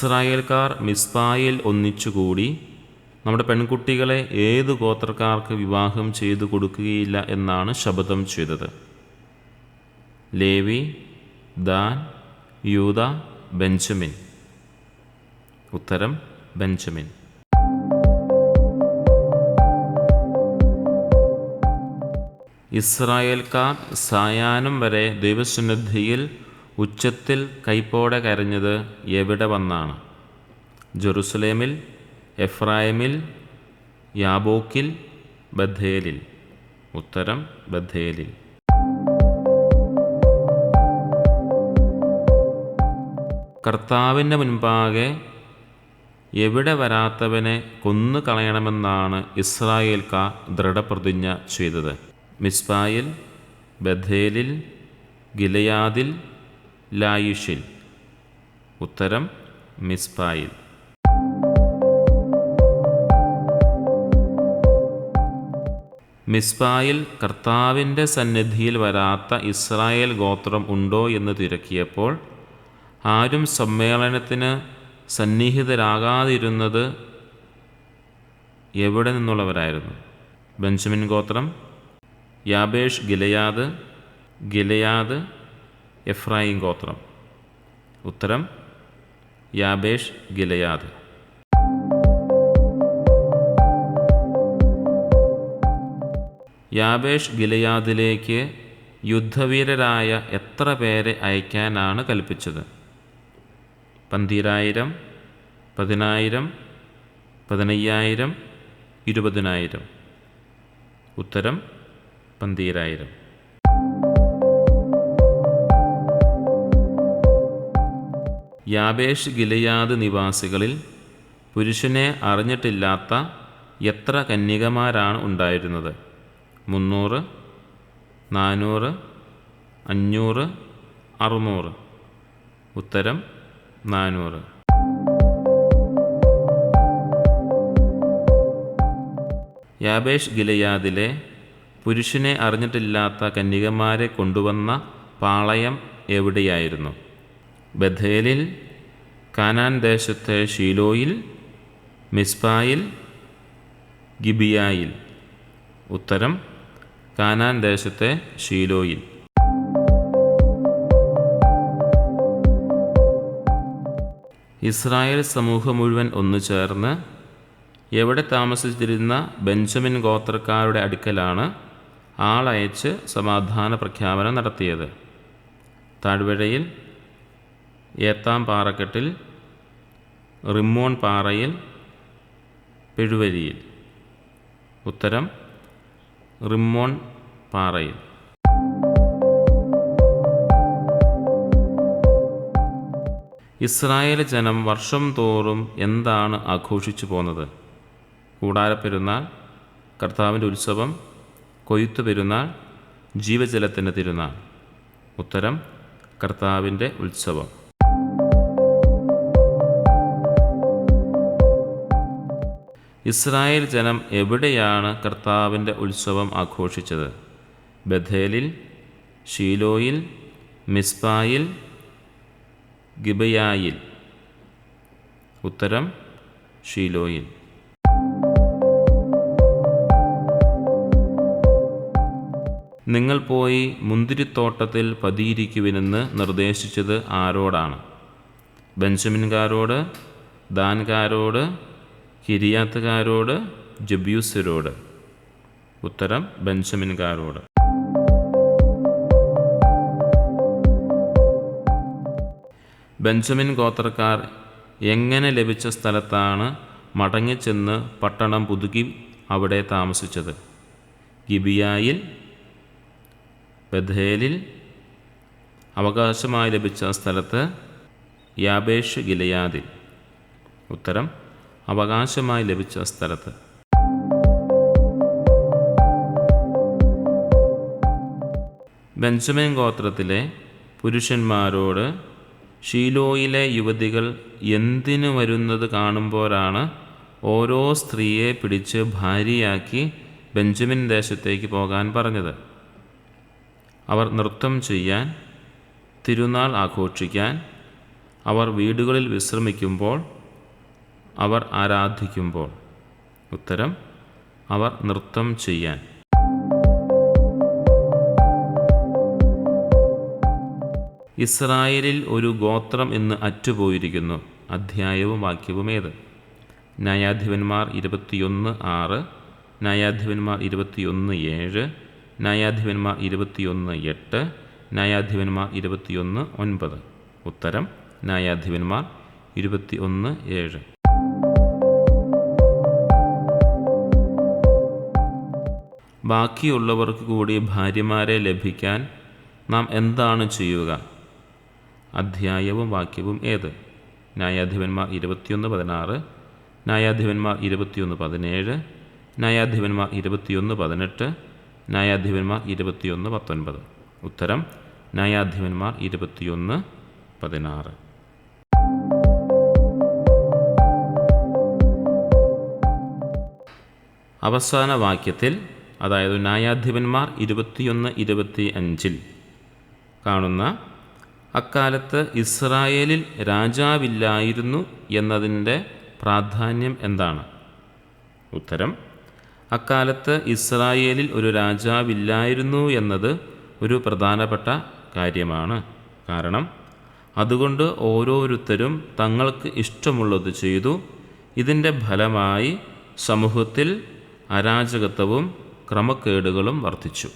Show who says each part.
Speaker 1: ഇസ്രായേൽക്കാർ മിസ്ബായിൽ ഒന്നിച്ചുകൂടി നമ്മുടെ പെൺകുട്ടികളെ ഏത് ഗോത്രക്കാർക്ക് വിവാഹം ചെയ്തു കൊടുക്കുകയില്ല എന്നാണ് ശബദം ചെയ്തത്. ലേവി ദാൻ യൂത ബെഞ്ചമിൻ. ഉത്തരം ബെഞ്ചമിൻ. ഇസ്രായേൽക്കാർ സായാഹ്നം വരെ ദൈവസന്നിധിയിൽ ഉച്ചത്തിൽ കൈപ്പോടെ കരഞ്ഞത് എവിടെ വന്നാണ്? ജെറുസലേമിൽ എഫ്രായിമിൽ യാബോക്കിൽ ബദ്ധേലിൽ ഉത്തരം ബദ്ധേലിൽ കർത്താവിന്റെ മുൻപാകെ എവിടെ വരാത്തവനെ കൊന്നു കളയണമെന്നാണ് ഇസ്രായേൽക്കാർ ദൃഢപ്രതിജ്ഞ ചെയ്തത്. മിസ്ബായിൽ ബഥേലിൽ ഗിലയാദിൽ ലായിഷിൽ. ഉത്തരം മിസ്ബായിൽ മിസ്ബായിൽ കർത്താവിന്റെ സന്നിധിയിൽ വരാത്ത ഇസ്രായേൽ ഗോത്രം ഉണ്ടോ എന്ന് തിരക്കിയപ്പോൾ ആരും സമ്മേളനത്തിന് സന്നിഹിതരാകാതിരുന്നത് എവിടെ നിന്നുള്ളവരായിരുന്നു? ബെഞ്ചമിൻ ഗോത്രം യാബേഷ് ഗിലയാദ് ഗിലയാദ് എഫ്രായിം ഗോത്രം. ഉത്തരം യാബേഷ് ഗിലയാദ്. യാബേഷ് ഗിലയാദിലേക്ക് യുദ്ധവീരരായ എത്ര പേരെ അയക്കാനാണ് കൽപ്പിച്ചത്? പന്തിരായിരം പതിനായിരം പതിനയ്യായിരം ഇരുപതിനായിരം. ഉത്തരം പന്തീരായിരം. യാബേഷ് ഗിലയാദ് നിവാസികളിൽ പുരുഷനെ അറിഞ്ഞിട്ടില്ലാത്ത എത്ര കന്യകമാരാണ് ഉണ്ടായിരുന്നത്? മുന്നൂറ് നാനൂറ് അഞ്ഞൂറ് അറുന്നൂറ്. ഉത്തരം നാനൂറ്. യാബേഷ് ഗിലയാദിലെ പുരുഷനെ അറിഞ്ഞിട്ടില്ലാത്ത കന്യകമാരെ കൊണ്ടുവന്ന പാളയം എവിടെയായിരുന്നു? ബഥേലിൽ കാനാൻ ദേശത്തെ ഷീലോയിൽ മിസ്ബായിൽ ഗിബിയായിൽ. ഉത്തരം കാനാൻ ദേശത്തെ ഷീലോയിൽ. ഇസ്രായേൽ സമൂഹം മുഴുവൻ ഒന്നു ചേർന്ന് എവിടെ താമസിച്ചിരുന്ന ബെഞ്ചമിൻ ഗോത്രക്കാരുടെ അടുക്കലാണ് ആളയച്ച് സമാധാന പ്രഖ്യാപനം നടത്തിയത്. താഴ്വരയിൽ ഏത്താം പാറക്കെട്ടിൽ റിമ്മോൺ പാറയിൽ പെഴുവരിയിൽ. ഉത്തരം റിമ്മോൺ പാറയിൽ. ഇസ്രായേൽ ജനം വർഷം തോറും എന്താണ് ആഘോഷിച്ചു പോന്നത്? കൂടാരപ്പെരുന്നാൾ കർത്താവിന്റെ ഉത്സവം കൊയ്ത്തു പെരുന്നാൾ ജീവജലത്തിന്റെ തിരുനാൾ. ഉത്തരം കർത്താവിന്റെ ഉത്സവം. ഇസ്രായേൽ ജനം എവിടെയാണ് കർത്താവിന്റെ ഉത്സവം ആഘോഷിച്ചത്? ബഥേലിൽ ഷീലോയിൽ മിസ്ബായിൽ ഗിബയായിൽ. ഉത്തരം ഷീലോയിൽ നിങ്ങൾ പോയി മുന്തിരിത്തോട്ടത്തിൽ പതിയിരിക്കുവിനെന്ന് നിർദ്ദേശിച്ചത് ആരോടാണ്? ബെഞ്ചമിൻകാരോട് ദാൻകാരോട് കിരിയാത്തുകാരോട് ജബ്യൂസരോട് ഉത്തരം ബെഞ്ചമിൻകാരോട്. ബെഞ്ചമിൻ ഗോത്രക്കാർ എങ്ങനെ ലഭിച്ച സ്ഥലത്താണ് മടങ്ങിച്ചെന്ന് പട്ടണം പുതുക്കി അവിടെ താമസിച്ചത്? ഗിബിയായിൽ ബഥേലിൽ അവകാശമായി ലഭിച്ച സ്ഥലത്ത് യാബേഷ് ഗിലയാദിൽ. ഉത്തരം അവകാശമായി ലഭിച്ച സ്ഥലത്ത്. ബെഞ്ചമിൻ ഗോത്രത്തിലെ പുരുഷന്മാരോട് ഷീലോയിലെ യുവതികൾ എന്തിനു വരുന്നത് കാണുമ്പോഴാണ് ഓരോ സ്ത്രീയെ പിടിച്ച് ഭാര്യയാക്കി ബെഞ്ചമിൻ ദേശത്തേക്ക് പോകാൻ പറഞ്ഞത്. അവർ നൃത്തം ചെയ്യാൻ തിരുനാൾ ആഘോഷിക്കാൻ അവർ വീടുകളിൽ വിശ്രമിക്കുമ്പോൾ അവർ ആരാധിക്കുമ്പോൾ. ഉത്തരം അവർ നൃത്തം ചെയ്യാൻ. ഇസ്രായേലിൽ ഒരു ഗോത്രം എന്ന് അറ്റുപോയിരിക്കുന്നു. അധ്യായവും വാക്യവും ഏത്? ന്യായാധിപന്മാർ ഇരുപത്തിയൊന്ന് ആറ് ന്യായാധിപന്മാർ ഇരുപത്തിയൊന്ന് ഏഴ് ന്യായാധിപന്മാർ ഇരുപത്തിയൊന്ന് എട്ട് ന്യായാധിപന്മാർ ഇരുപത്തിയൊന്ന് ഒൻപത്. ഉത്തരം ന്യായാധിപന്മാർ ഇരുപത്തി ഒന്ന് ഏഴ്. ബാക്കിയുള്ളവർക്ക് കൂടി ഭാര്യമാരെ ലഭിക്കാൻ നാം എന്താണ് ചെയ്യുക? അധ്യായവും വാക്യവും ഏത്? ന്യായാധിപന്മാർ ഇരുപത്തിയൊന്ന് പതിനാറ് ന്യായാധിപന്മാർ ഇരുപത്തിയൊന്ന് പതിനേഴ് ന്യായാധിപന്മാർ ഇരുപത്തിയൊന്ന് പതിനെട്ട് ന്യായാധിപന്മാർ ഇരുപത്തിയൊന്ന് പത്തൊൻപത്. ഉത്തരം ന്യായാധിപന്മാർ ഇരുപത്തിയൊന്ന് പതിനാറ്. അവസാന വാക്യത്തിൽ അതായത് ന്യായാധിപന്മാർ ഇരുപത്തിയൊന്ന് ഇരുപത്തി അഞ്ചിൽ കാണുന്ന അക്കാലത്ത് ഇസ്രായേലിൽ രാജാവില്ലായിരുന്നു എന്നതിന്റെ പ്രാധാന്യം എന്താണ്? ഉത്തരം അക്കാലത്ത് ഇസ്രായേലിൽ ഒരു രാജാവില്ലായിരുന്നു എന്നത് ഒരു പ്രധാനപ്പെട്ട കാര്യമാണ്. കാരണം അതുകൊണ്ട് ഓരോരുത്തരും തങ്ങൾക്ക് ഇഷ്ടമുള്ളത് ചെയ്തു ഇതിന്റെ ഫലമായി സമൂഹത്തിൽ അരാജകത്വവും ക്രമക്കേടുകളും വർദ്ധിച്ചു